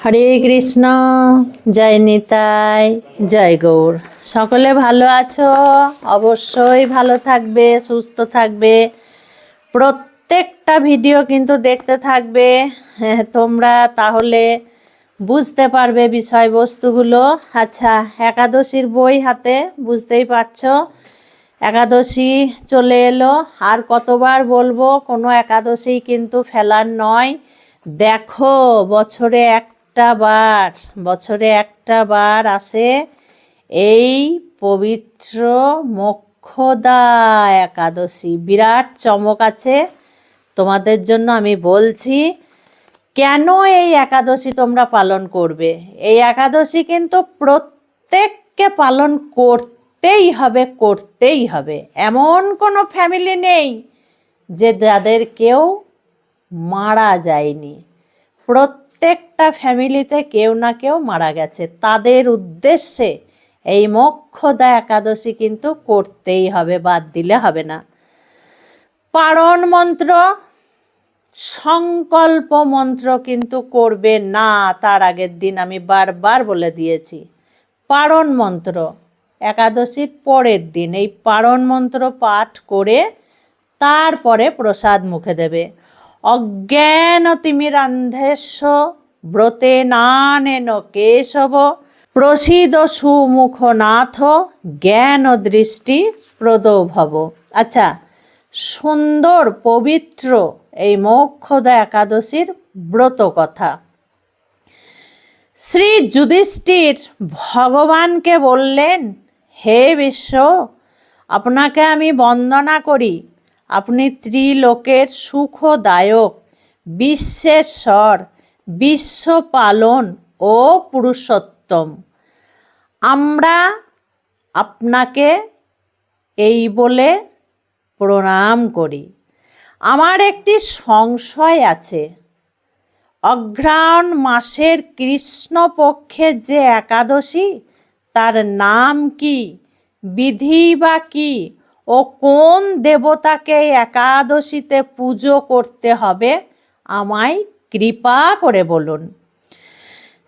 হরে কৃষ্ণ জয় নিতাই জয় গৌর। সকলে ভালো আছো? অবশ্যই ভালো থাকবে সুস্থ থাকবে। প্রত্যেকটা ভিডিও কিন্তু দেখতে থাকবে। হ্যাঁ, তোমরা তাহলে বুঝতে পারবে বিষয়বস্তুগুলো। আচ্ছা একাদশীর বই হাতে বুঝতেই পারছ? একাদশী চলে এলো। আর কতবার বলব কোনো একাদশী কিন্তু ফেলার নয়। দেখো বছরে একটা বার বছরে একটা বার আসে এই পবিত্র মোক্ষদা একাদশী। বিরাট চমক আছে তোমাদের জন্য আমি বলছি, কেন এই একাদশী তোমরা পালন করবে? এই একাদশী কিন্তু প্রত্যেককে পালন করতেই হবে করতেই হবে। এমন কোনো ফ্যামিলি নেই যে যাদের কেউ মারা যায়নি। প্রত্যেকটা ফ্যামিলিতে কেউ না কেউ মারা গেছে। তাদের উদ্দেশ্যে এই মোক্ষদা একাদশী কিন্তু করতেই হবে, বাদ দিলে হবে না। পারণ মন্ত্র, সংকল্প মন্ত্র কিন্তু করবে না, তার আগের দিন আমি বারবার বলে দিয়েছি। পারণ মন্ত্র, একাদশীর পরের দিন এই পারণ মন্ত্র পাঠ করে তারপরে প্রসাদ মুখে দেবে। অজ্ঞান তিমিরান্ধেস্ব ব্রতে নানেন কেশব প্রসিদ সুমুখনাথ জ্ঞান দৃষ্টি প্রদভব। আচ্ছা সুন্দর, পবিত্র এই মোক্ষদা একাদশীর ব্রত কথা। শ্রী যুধিষ্ঠির ভগবানকে বললেন, হে বিশ্ব, আপনাকে আমি বন্দনা করি। আপনি ত্রিলোকের সুখদায়ক বিশ্বেশ্বর বিশ্বপালন ও পুরুষোত্তম। আমরা আপনাকে এই বলে প্রণাম করি। আমার একটি সংশয় আছে। অঘ্রাণ মাসের কৃষ্ণপক্ষের যে একাদশী, তার নাম কি, বিধি বা কি? ও কোন দেবতাকে একাদশীতে পুজো করতে হবে আমায় কৃপা করে বলুন।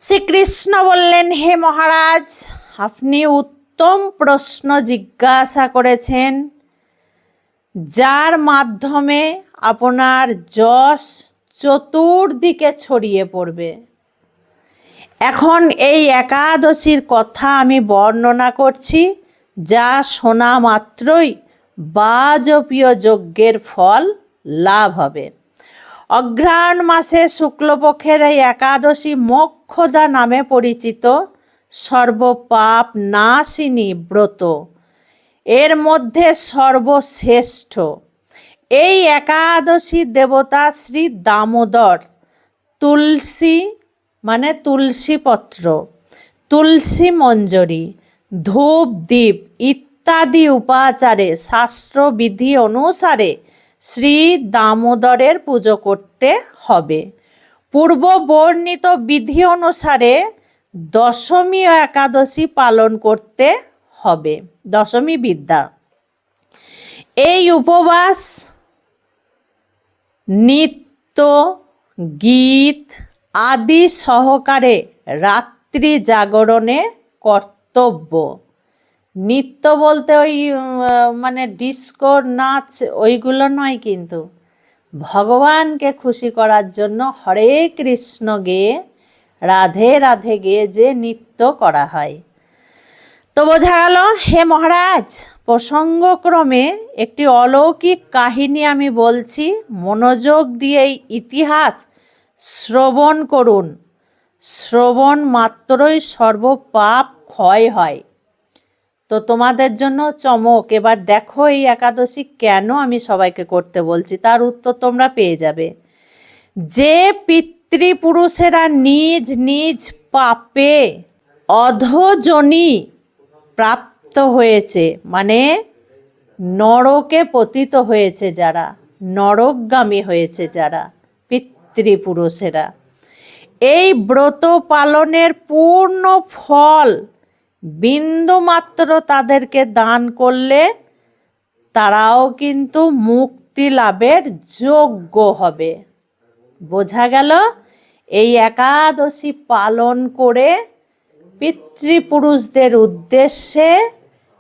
শ্রীকৃষ্ণ বললেন, হে মহারাজ, আপনি উত্তম প্রশ্ন জিজ্ঞাসা করেছেন, যার মাধ্যমে আপনার যশ চতুর্দিকে ছড়িয়ে পড়বে। এখন এই একাদশীর কথা আমি বর্ণনা করছি, যা শোনা মাত্রই বাজপীয় যজ্ঞের ফল লাভ হবে। অঘ্রাণ মাসে শুক্লপক্ষের এই একাদশী মোক্ষদা নামে পরিচিত। সর্বপাপ নাশিনী ব্রত। এর মধ্যে সর্বশ্রেষ্ঠ। এই একাদশী দেবতা শ্রী দামোদর তুলসী মানে তুলসী পত্র তুলসী মঞ্জরি, ধূপ দ্বীপ ইত্যাদি উপাচারে, শাস্ত্রবিধি অনুসারে শ্রী দামোদরের পুজো করতে হবে। পূর্ব বর্ণিত বিধি অনুসারে দশমী ও একাদশী পালন করতে হবে। দশমী বিদ্যা। এই উপবাস নৃত্য, গীত আদি সহকারে রাত্রি জাগরণে কর্তব্য। নৃত্য বলতে ওই মানে ডিস্কো নাচ, ওইগুলো নয় কিন্তু। ভগবানকে খুশি করার জন্য হরে কৃষ্ণ গেয়ে রাধে রাধে গেয়ে যে নৃত্য করা হয়। তো বোঝা গেল, হে মহারাজ, প্রসঙ্গক্রমে একটি অলৌকিক কাহিনী আমি বলছি। মনোযোগ দিয়ে ইতিহাস শ্রবণ করুন। শ্রবণ মাত্রই সর্বপাপ ক্ষয় হয়। তো তোমাদের জন্য চমক, এবার দেখো এই একাদশী কেন আমি সবাইকে করতে বলছি, তার উত্তর তোমরা পেয়ে যাবে। যে পিতৃপুরুষেরা নিজ নিজ পাপে অধজনী প্রাপ্ত হয়েছে মানে নরকে পতিত হয়েছে যারা, নরকগামী হয়েছে যারা, পিতৃপুরুষেরা। এই ব্রত পালনের পূর্ণ ফল বিন্দুমাত্র তাদেরকে দান করলে তারাও কিন্তু মুক্তি লাভের যোগ্য হবে। বোঝা গেল? এই একাদশী পালন করে পিতৃপুরুষদের উদ্দেশ্যে,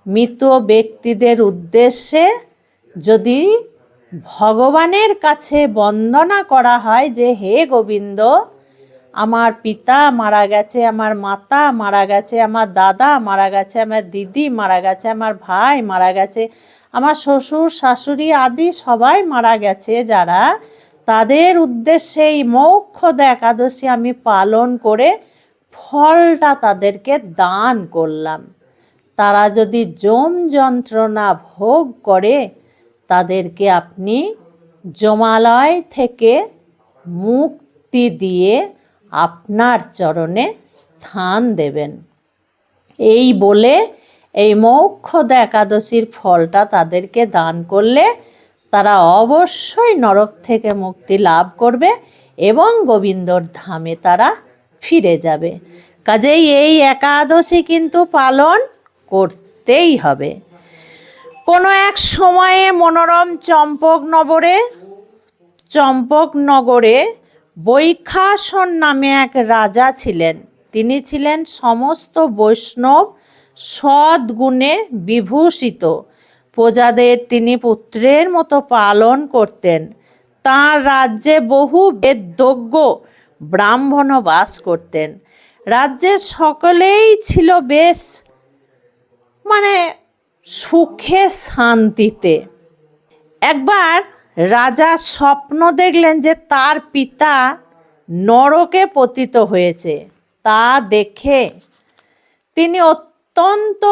মৃত ব্যক্তিদের উদ্দেশ্যে যদি ভগবানের কাছে বন্দনা করা হয় যে, হে গোবিন্দ আমার পিতা মারা গেছে আমার মাতা, মারা গেছে আমার দাদা, মারা গেছে আমার দিদি, মারা গেছে আমার ভাই, মারা গেছে আমার শ্বশুর, শাশুড়ি আদি সবাই মারা গেছে যারা। তাদের উদ্দেশ্যে এই মৌক্ষদ একাদশী আমি পালন করে ফলটা তাদেরকে দান করলাম। তারা যদি জম যন্ত্রণা ভোগ করে, তাদেরকে আপনি জমালয় থেকে মুক্তি দিয়ে আপনার চরণে স্থান দেবেন। এই বলে এই মৌক্ষদ একাদশীর ফলটা তাদেরকে দান করলে তারা অবশ্যই নরক থেকে মুক্তি লাভ করবে এবং গোবিন্দর ধামে তারা ফিরে যাবে। কাজেই এই একাদশী কিন্তু পালন করতেই হবে। কোনো এক সময়ে মনোরম চম্পকনগরে চম্পকনগরে বৈখাসন নামে এক রাজা ছিলেন। তিনি ছিলেন সমস্ত বৈষ্ণব সদ্গুণে বিভূষিত। প্রজাদের তিনি পুত্রের মতো পালন করতেন। তাঁর রাজ্যে বহু বেদজ্ঞ ব্রাহ্মণ বাস করতেন। রাজ্যের সকলেই ছিল বেশ মানে সুখে শান্তিতে। একবার রাজা স্বপ্ন দেখলেন যে তার পিতা নরকে পতিত হয়েছে। তা দেখে তিনি অত্যন্ত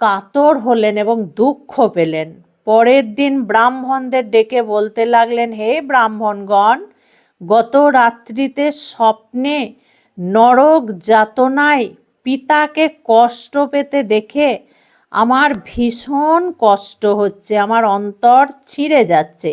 কাতর হলেন এবং দুঃখ পেলেন। পরের দিন ব্রাহ্মণদের ডেকে বলতে লাগলেন, হে ব্রাহ্মণগণ, গত রাত্রিতে স্বপ্নে নরক যাতনায় পিতাকে কষ্ট পেতে দেখে আমার ভীষণ কষ্ট হচ্ছে, আমার অন্তর ছিঁড়ে যাচ্ছে।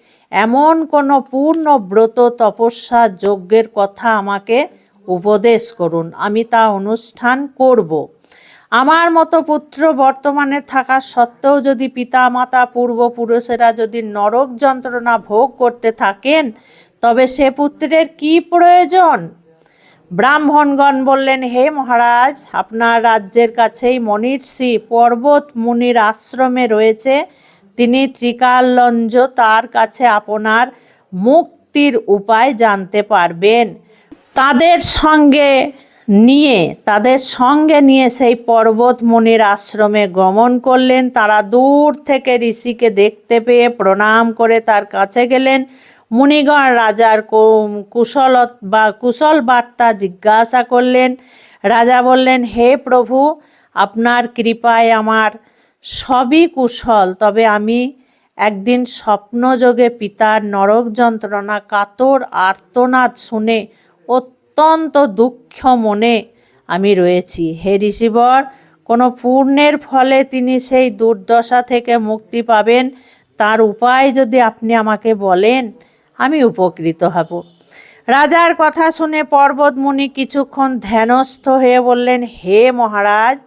এমন কোনো পূর্ণ ব্রত তপস্যা যজ্ঞের কথা আমাকে উপদেশ করুন। আমি তা অনুষ্ঠান করব। আমার মতো পুত্র বর্তমানে থাকা সত্ত্বেও যদি পিতা মাতা পূর্বপুরুষেরা যদি নরক যন্ত্রণা ভোগ করতে থাকেন, তবে সে পুত্রের কি প্রয়োজন? ব্রাহ্মণগণ বললেন, হে মহারাজ, আপনার রাজ্যের কাছেই মনীষী পর্বত মুনির আশ্রমে রয়েছে। তিনি ত্রিকালঞ্জ তার কাছে আপনার মুক্তির উপায় জানতে পারবেন। তাদের সঙ্গে নিয়ে, তাদের সঙ্গে নিয়ে সেই পর্বত মুনির আশ্রমে গমন করলেন। তারা দূর থেকে ঋষিকে দেখতে পেয়ে প্রণাম করে তার কাছে গেলেন। মুনিগণ রাজার কুশল বা কুশল বার্তা জিজ্ঞাসা করলেন। রাজা বললেন, হে প্রভু, আপনার কৃপায় আমার সবই কুশল, তবে আমি একদিন স্বপ্নযোগে পিতার নরক যন্ত্রণা, কাতর আর্তনাদ শুনে অত্যন্ত দুঃখ মনে আমি রয়েছি। হে ঋষিবর, কোনো পূর্ণের ফলে তিনি সেই দুর্দশা থেকে মুক্তি পাবেন, তার উপায় যদি আপনি আমাকে বলেন, আমি উপকৃত হব। রাজার কথা শুনে পর্বতমুনি কিছুক্ষণ ধ্যানস্থ হয়ে বললেন, হে মহারাজ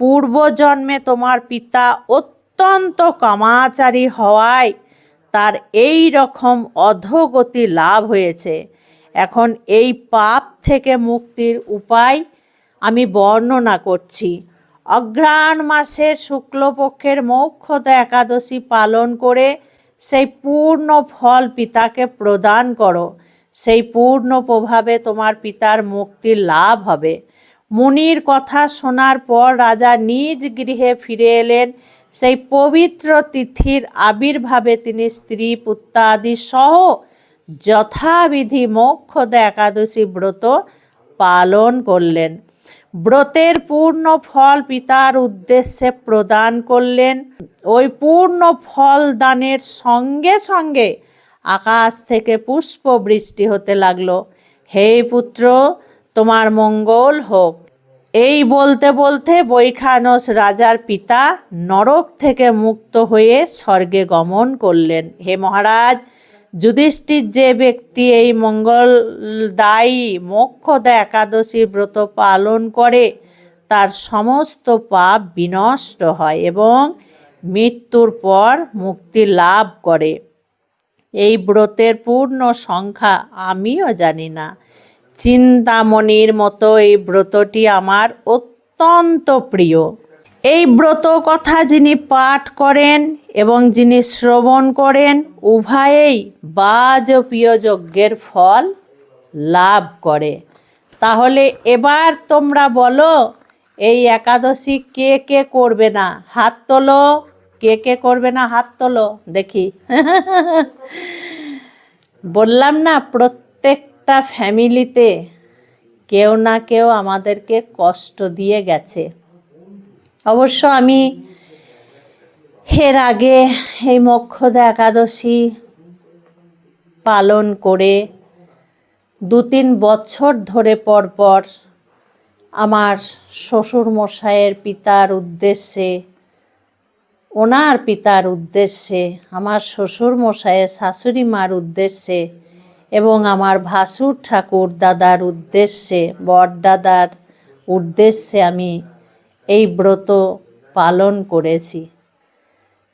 পূর্বজন্মে তোমার পিতা অত্যন্ত কামাচারী হওয়ায় তার এই রকম অধোগতি লাভ হয়েছে। এখন এই পাপ থেকে মুক্তির উপায় আমি বর্ণনা করছি। অঘ্রাণ মাসের শুক্লপক্ষের মৌক্ষতা একাদশী পালন করে সেই পূর্ণ ফল পিতাকে প্রদান করো। সেই পূর্ণ প্রভাবে তোমার পিতার মুক্তির লাভ হবে। মুনির কথা শোনার পর রাজা নিজ গৃহে ফিরে এলেন। সেই পবিত্র তিথির আবির্ভাবে তিনি স্ত্রী, পুত্রাদি সহ যথাবিধি মোক্ষদা একাদশী ব্রত পালন করলেন। ব্রতের পূর্ণ ফল পিতার উদ্দেশ্যে প্রদান করলেন। ওই পূর্ণ ফল দানের সঙ্গে সঙ্গে আকাশ থেকে পুষ্প বৃষ্টি হতে লাগল। হে পুত্র তোমার মঙ্গল হোক। এই বলতে বলতে বৈখানস রাজার পিতা নরক থেকে মুক্ত হয়ে স্বর্গে গমন করলেন। হে মহারাজ, যুধিষ্ঠির যে ব্যক্তি এই মঙ্গলদায়ী মোক্ষদা একাদশী ব্রত পালন করে, তার সমস্ত পাপ বিনষ্ট হয় এবং মৃত্যুর পর মুক্তি লাভ করে। এই ব্রতের পূর্ণ সংখ্যা আমিও জানি না। চিন্তামণির মতো এই ব্রতটি আমার অত্যন্ত প্রিয়। এই ব্রত কথা যিনি পাঠ করেন এবং যিনি শ্রবণ করেন, উভয়েই বাজপীয় যজ্ঞের ফল লাভ করে। তাহলে এবার তোমরা বলো, এই একাদশী কে কে করবে না? হাত তোলো। কে কে করবে না? হাত তোলো। দেখি। বললাম না প্রত্যেকটা ফ্যামিলিতে কেউ না কেউ আমাদেরকে কষ্ট দিয়ে গেছে। অবশ্য আমি এর আগে এই মোক্ষদা একাদশী পালন করে দু তিন বছর ধরে পর পর আমার শ্বশুর মশাইয়ের পিতার উদ্দেশ্যে, ওনার পিতার উদ্দেশ্যে, আমার শ্বশুর মশাইয়ের শাশুড়ি মার উদ্দেশ্যে এবং আমার ভাসুর ঠাকুর দাদার উদ্দেশ্যে বরদাদার উদ্দেশ্যে আমি এই ব্রত পালন করেছি।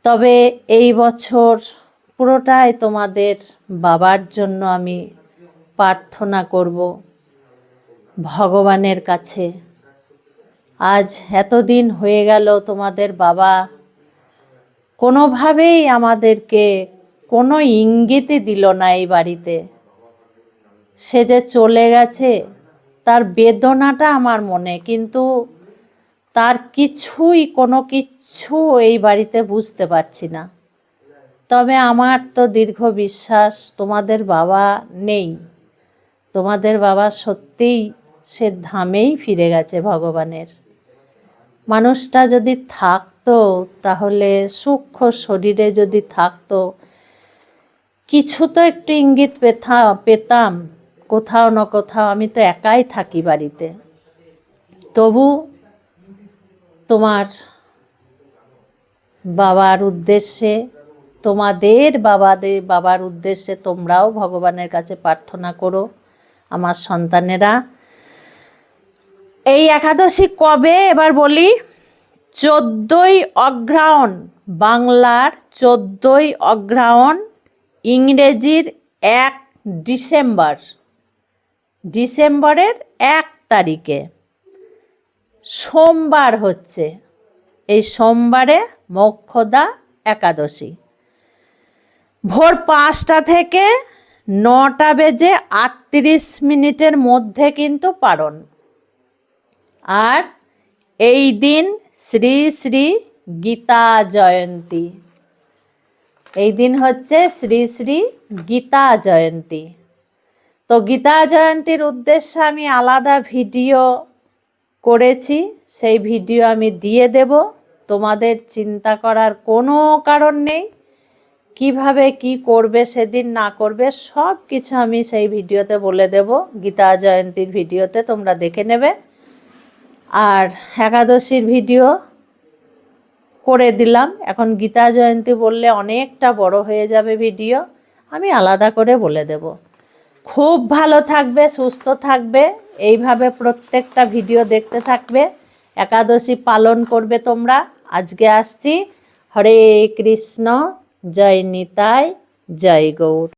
তবে এই বছর পুরোটাই তোমাদের বাবার জন্য আমি প্রার্থনা করব ভগবানের কাছে। আজ এতদিন হয়ে গেল তোমাদের বাবা কোনোভাবেই আমাদেরকে কোনো ইঙ্গিতই দিল না এই বাড়িতে। সে যে চলে গেছে, তার বেদনাটা আমার মনে, কিন্তু তার কিছুই, কোনো কিচ্ছু এই বাড়িতে বুঝতে পারছি না। তবে আমার তো দীর্ঘ বিশ্বাস, তোমাদের বাবা নেই। তোমাদের বাবা সত্যিই সে ধামেই ফিরে গেছে ভগবানের। মানুষটা যদি থাকতো, তাহলে সূক্ষ্ম শরীরে যদি থাকতো, কিছু তো একটু ইঙ্গিত পেথা, পেতাম। কোথাও না কোথাও আমি তো একাই থাকি বাড়িতে। তবু তোমার বাবার উদ্দেশ্যে, তোমাদের বাবাদের বাবার উদ্দেশ্যে তোমরাও ভগবানের কাছে প্রার্থনা করো, আমার সন্তানেরা। এই একাদশী কবে এবার বলি? চোদ্দোই অগ্রায়ণ বাংলার চোদ্দোই অগ্রায়ণ ইংরেজির এক ডিসেম্বর। ডিসেম্বরের এক তারিখে। সোমবার হচ্ছে। এই সোমবারে মোক্ষদা একাদশী। ভোর পাঁচটা থেকে নটা বেজে আটত্রিশ মিনিটের মধ্যে কিন্তু পারণ আর এই দিন শ্রী শ্রী গীতা জয়ন্তী। এই দিন হচ্ছে শ্রী শ্রী গীতা জয়ন্তী। তো গীতা জয়ন্তীর উদ্দেশ্যে আমি আলাদা ভিডিও করেছি। সেই ভিডিও আমি দিয়ে দেব। তোমাদের চিন্তা করার কোনো কারণ নেই। কীভাবে কি করবে, সেদিন না করবে সব কিছু আমি সেই ভিডিওতে বলে দেব। গীতা জয়ন্তীর ভিডিওতে তোমরা দেখে নেবে। আর একাদশীর ভিডিও করে দিলাম। এখন গীতা জয়ন্তী বললে অনেকটা বড় হয়ে যাবে ভিডিও। আমি আলাদা করে বলে দেব। খুব ভালো থাকবে, সুস্থ থাকবে। এইভাবে প্রত্যেকটা ভিডিও দেখতে থাকবে। একাদশী পালন করবে তোমরা। আজকে আসছি। হরে কৃষ্ণ। জয় নিতাই। জয় গৌর।